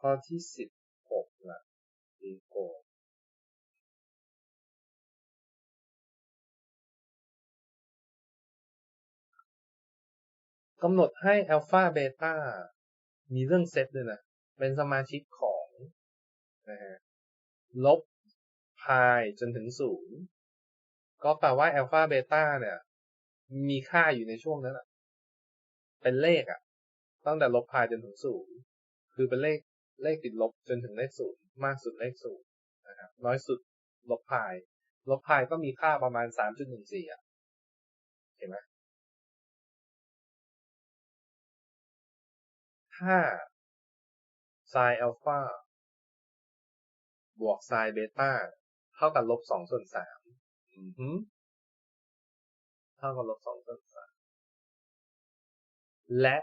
ข้อที่สิบหกนะดีโกกำหนดให้อัลฟาเบต้ามีเรื่องเซตด้วยนะ เป็นสมาชิกของนะฮะลบพายจนถึงศูนย์ก็แปลว่าอัลฟาเบต้าเนี่ย มีค่าอยู่ในช่วงนั้นอะเป็นเลขอะตั้งแต่ลบพายจนถึงศูนย์คือเป็นเลข เลขติดลบจนถึงเลขศูนย์มากสุดเลขศูนย์นะครับน้อยสุดลบพาย ลบพายก็มีค่าประมาณสามจุดหนึ่งสี่อะเห็นไหมถ้าไซน์อัลฟาบวกไซน์เบต้าเท่ากับลบสองส่วนสามเท่ากับลบสองส่วนสามและ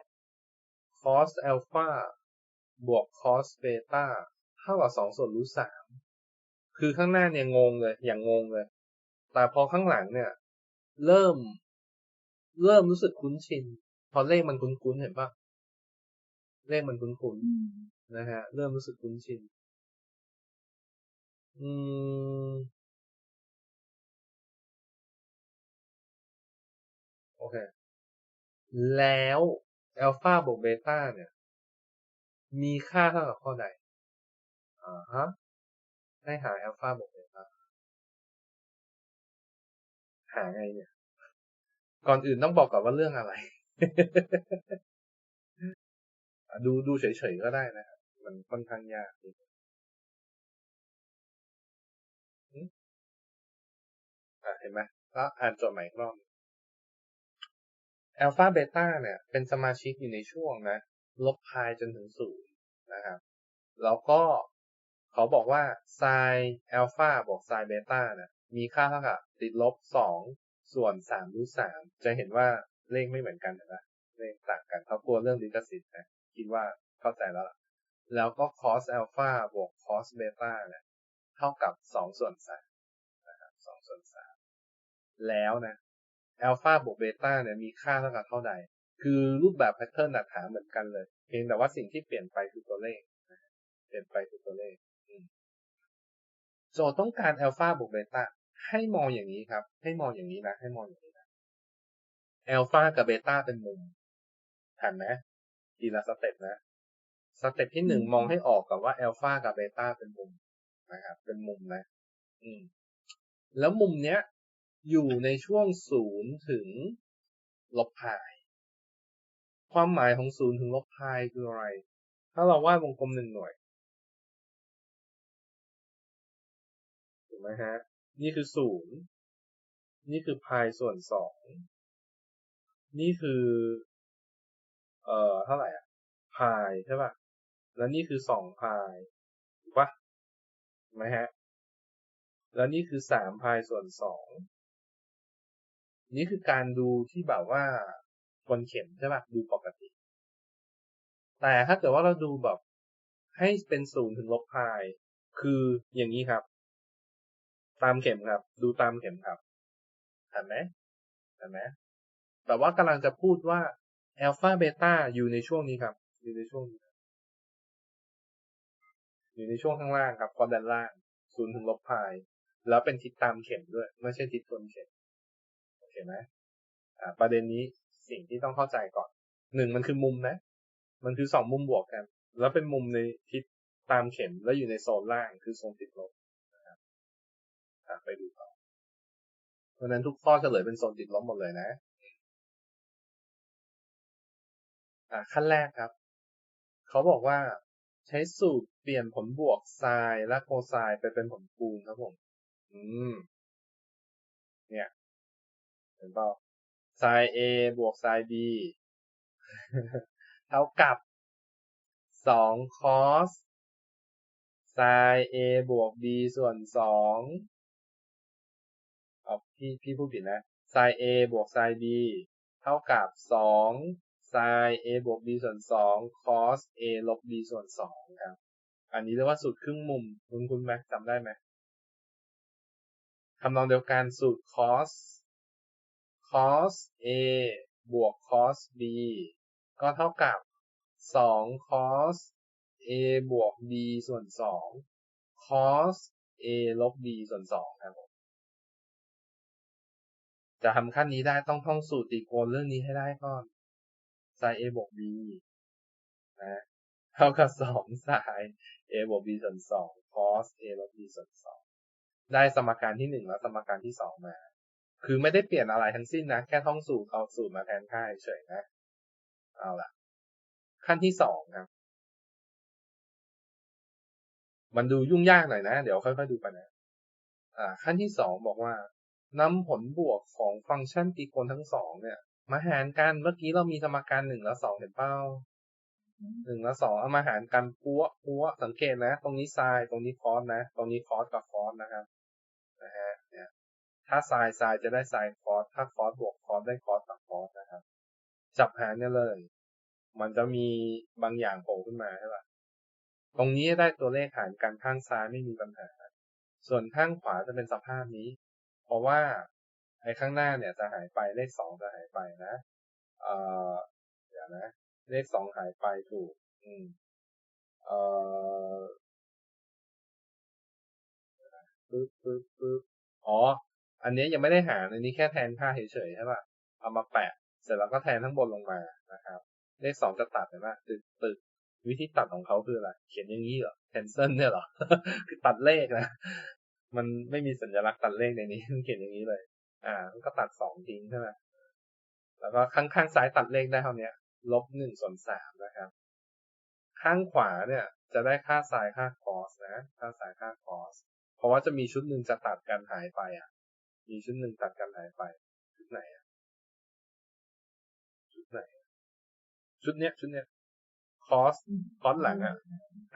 cos alpha บวก cos beta เท่ากับสองส่วนรูทสามคือข้างหน้าเนี่ยงงเลย อย่างงงเลย แต่พอข้างหลังเนี่ย เริ่ม เริ่มรู้สึกคุ้นชิน พอเลขมันคุ้นๆเห็นปะเลขมันคุ้นๆนะฮะ เริ่มรู้สึกคุ้นชิน อืม โอเค แล้วอัลฟาบวกเบต้าเนี่ย มีค่าเท่ากับข้อใด อ่าฮะให้หาอัลฟาบวกเบต้าหาไงเนี่ย ก่อนอื่นต้องบอกก่อนว่าเรื่องอะไร ดูดูเฉยๆก็ได้นะครับ มันค่อนข้างยากเห็นไหมก็อ่านจทย์ใหม่อีกรอบอัลฟาเบต้าเนี่ย เป็นสมาชิกอยู่ในช่วงนะ ลบพายจนถึงศูนย์นะครับ แล้วก็เขาบอกว่าไซน์อัลฟาบวกไซน์เบต้าเนี่ยมีค่าเท่ากับติดลบสองส่วนสามรูทสามจะเห็นว่าเลขไม่เหมือนกันนะเลขต่างกันเขากลัวเรื่องลิขสิทธิ์นะคิดว่าเข้าใจแล้วแล้วก็ cos alpha บวก cos beta เนี่ยเท่ากับสองส่วนสามนะครับสองส่วนสามแล้วนะอัลฟาบวกเบต้าเนี่ยมีค่าเท่ากับเท่าใด คือรูปแบบแพทเทิร์นถามเหมือนกันเลย เพียงแต่ว่าสิ่งที่เปลี่ยนไปคือตัวเลขเปลี่ยนไปคือตัวเลขโจทย์ต้องการอัลฟาบวกเบต้าให้มองอย่างนี้ครับ ให้มองอย่างนี้นะ ให้มองอย่างนี้นะอัลฟากับเบต้าเป็นมุมทันไหมทีละสเต็ปนะสเต็ปที่หนึ่งมองให้ออกกับว่าอัลฟากับเบต้าเป็นมุมนะครับเป็นมุมนะ อืม แล้วมุมเนี้ย อยู่ในช่วงศูนย์ถึงลบพาย ความหมายของศูนย์ถึงลบพายคืออะไร ถ้าเราวาดวงกลมหนึ่งหน่วยถูกไหมฮะ นี่คือศูนย์นี่คือพายส่วนสองนี่คือ เอ่อเท่าไหร่อะพายใช่ป่ะ แล้วนี่คือสองพายถูกปะไหมฮะ แล้วนี่คือสามพายส่วนสองนี่คือการดูที่แบบว่า วนเข็มใช่ป่ะดูปกติ แต่ถ้าเกิดว่าเราดูแบบให้เป็นศูนย์ถึงลบพาย คืออย่างนี้ครับ ตามเข็มครับ ดูตามเข็มครับเห็นไหมเห็นไหมแต่ว่ากำลังจะพูดว่าอัลฟาเบต้าอยู่ในช่วงนี้ครับ อยู่ในช่วงนี้อยู่ในช่วงข้างล่างครับควอดันล่างศูนย์ถึงลบพาย แล้วเป็นทิศตามเข็มด้วย ไม่ใช่ทิศทวนเข็มเห็นไหมอ่าประเด็นนี้ สิ่งที่ต้องเข้าใจก่อนหนึ่งมันคือมุมนะ มันคือสองมุมบวกกัน แล้วเป็นมุมในทิศตามเข็มแล้วอยู่ในโซนล่างคือโซนติดลบนะครับไปดูต่อเพราะนั้นทุกข้อเฉลยเป็นโซนติดลบหมดเลยนะอ่าขั้นแรกครับ เขาบอกว่าใช้สูตรเปลี่ยนผลบวกไซน์และโคไซน์ไปเป็นผลคูณครับผม อืม เนี่ย เห็นเปล่า sin A บวก sin B เท่ากับสอง cos sin A บวก B ส่วนสองเอาพี่พี่พูดผิดนะ sin A บวก sin B เท่ากับสอง sin A บวก B ส่วนสอง cos A ลบ B ส่วนสองครับ อันนี้เรียกว่าสูตรครึ่งมุมคุณคุณไหมจำได้ไหมคำนองเดียวกันสูตร cos cos A บวก cos B ก็เท่ากับ2 cos A บวก b ส่วนสอง cos a ลบ b ส่วนสองครับผมจะทำขั้นนี้ได้ต้องท่องสูตรตรีโกณเรื่องนี้ให้ได้ก่อน sin a บวก b นะเท่ากับสอง sin a บวก b ส่วนสอง cos a ลบ b ส่วนสองได้สมการที่หนึ่งแล้วสมการที่สองมา คือไม่ได้เปลี่ยนอะไรทั้งสิ้นนะ แค่ท่องสูตรเอาสูตรมาแทนค่าเฉยๆนะ เอาละขั้นที่สองครับ มันดูยุ่งยากหน่อยนะ เดี๋ยวค่อยๆดูไปนะ อ่า ขั้นที่สองบอกว่านำผลบวกของฟังก์ชันตรีโกณทั้งสองเนี่ย มาหารกัน เมื่อกี้เรามีสมการหนึ่งและสองเห็นเปล่าหนึ่งและสองเอามาหารกันปัวปัวสังเกตนะ ตรงนี้ไซน์ตรงนี้คอสนะ ตรงนี้คอสกับคอสนะครับ นะฮะ ถ้าไซน์ไซน์จะได้ไซน์คอสถ้าคอสบวกคอสได้คอสกับคอสนะครับ จับหารเนี่ยเลย มันจะมีบางอย่างโผล่ขึ้นมาใช่ป่ะตรงนี้ได้ตัวเลขหารกันข้างซ้ายไม่มีปัญหา ส่วนข้างขวาจะเป็นสภาพนี้ เพราะว่าไอ้ข้างหน้าเนี่ยจะหายไปเลขสองจะหายไปนะ เอ่อ เดี๋ยวนะ เลขสองหายไปถูก อืม เอ่อปึ๊บปึ๊บปึ๊บอ๋อ อันนี้ยังไม่ได้หารอันนี้แค่แทนค่าเฉยๆใช่ป่ะเอามาแปะ เสร็จแล้วก็แทนทั้งบนลงมานะครับเลขสองจะตัดเห็นไหมตึกตึกวิธีตัดของเขาคืออะไร เขียนอย่างนี้เหรอ cancel เนี่ยเหรอ คือตัดเลขนะ มันไม่มีสัญลักษณ์ตัดเลขในนี้ มันเขียนอย่างนี้เลย อ่า มันก็ตัดสองทิ้งใช่ไหมแล้วก็ข้างข้างซ้ายตัดเลขได้เท่านี้ลบหนึ่งส่วนสามนะครับ ข้างขวาเนี่ย จะได้ค่าไซน์ค่าคอสนะ ค่าไซน์ค่าคอส เพราะว่าจะมีชุดหนึ่งจะตัดกันหายไปอะ มีชุดหนึ่งตัดกันหายไป ชุดไหนอะชุดไหน ชุดเนี้ย ชุดเนี้ย คอส คอสหลังอะ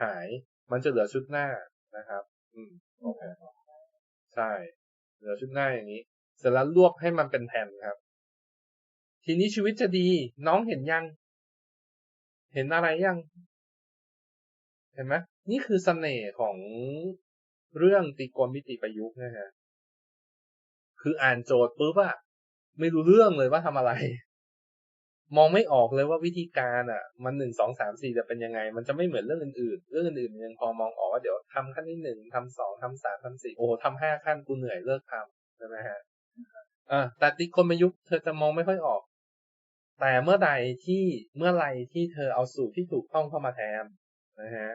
หาย มันจะเหลือชุดหน้านะครับ อืม โอเค ใช่ เหลือชุดหน้าอย่างนี้ เสร็จแล้วรวบให้มันเป็นแผ่นครับ ทีนี้ชีวิตจะดี น้องเห็นยัง เห็นอะไรยัง เห็นไหมนี่คือเสน่ห์ของเรื่องตรีโกณมิติประยุกต์นะฮะ คืออ่านโจทย์ปุ๊บอะไม่รู้เรื่องเลยว่าทำอะไร มองไม่ออกเลยว่าวิธีการอะมันหนึ่งสองสามสี่จะเป็นยังไง มันจะไม่เหมือนเรื่องอื่นๆ เรื่องอื่นๆยังพอมองออกว่าเดี๋ยวทำขั้นที่หนึ่งทำสองทำสามทำสี่โอ้โหทำห้าขั้นกูเหนื่อยเลิกทำใช่ไหมฮะอ่าแต่ติคนประยุกเธอจะมองไม่ค่อยออก แต่เมื่อใดที่เมื่อไรที่เธอเอาสูตรที่ถูกต้องเข้ามาแทนนะฮะ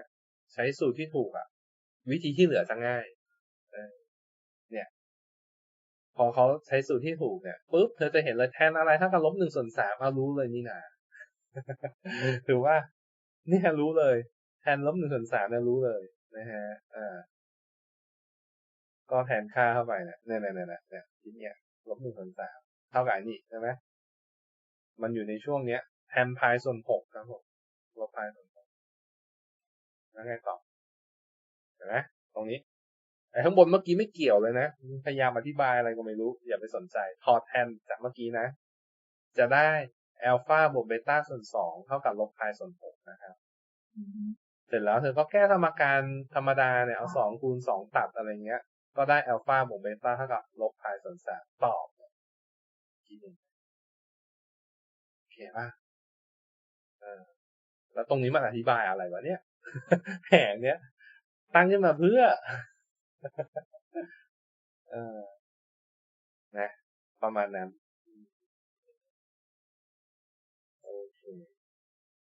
ใช้สูตรที่ถูกอะวิธีที่เหลือจะง่าย พอเขาใช้สูตรที่ถูกเนี่ยปุ๊บเธอจะเห็นเลยแทนอะไรถ้ากับลบหนึ่งส่วนสามเอารู้เลยนี่นาถือว่าเนี่ยรู้เลย แทนลบหนึ่งส่วนสามเนี่ยรู้เลยนะฮะอ่าก็แทนค่าเข้าไปเนี่ยเนี่ยเนี่ยเนี่ยเนี่ยทีเนี้ยลบหนึ่งส่วนสามเท่ากับอันนี้ใช่ไหมมันอยู่ในช่วงเนี้ยแทนพายส่วนหกครับผมลบพายส่วนหกแล้วไงต่อเห็นไหมตรงนี้ ไอ้ข้างบนเมื่อกี้ไม่เกี่ยวเลยนะ พยายามอธิบายอะไรก็ไม่รู้ อย่าไปสนใจถอดแทนจากเมื่อกี้นะ จะได้อัลฟาบวกเบต้าส่วนสองเท่ากับลบพายส่วนหกนะครับเสร็จแล้วเธอก็แก้สมการธรรมดาเนี่ยเอาสองคูณสองตัดอะไรเงี้ย ก็ได้อัลฟาบวกเบต้าเท่ากับลบพายส่วนสามตอบทีหนึ่งโอเคป่ะเออแล้วตรงนี้มันอธิบายอะไรวะเนี่ยแผงเนี้ยตั้งขึ้นมาเพื่อ เออนะ ประมาณนั้น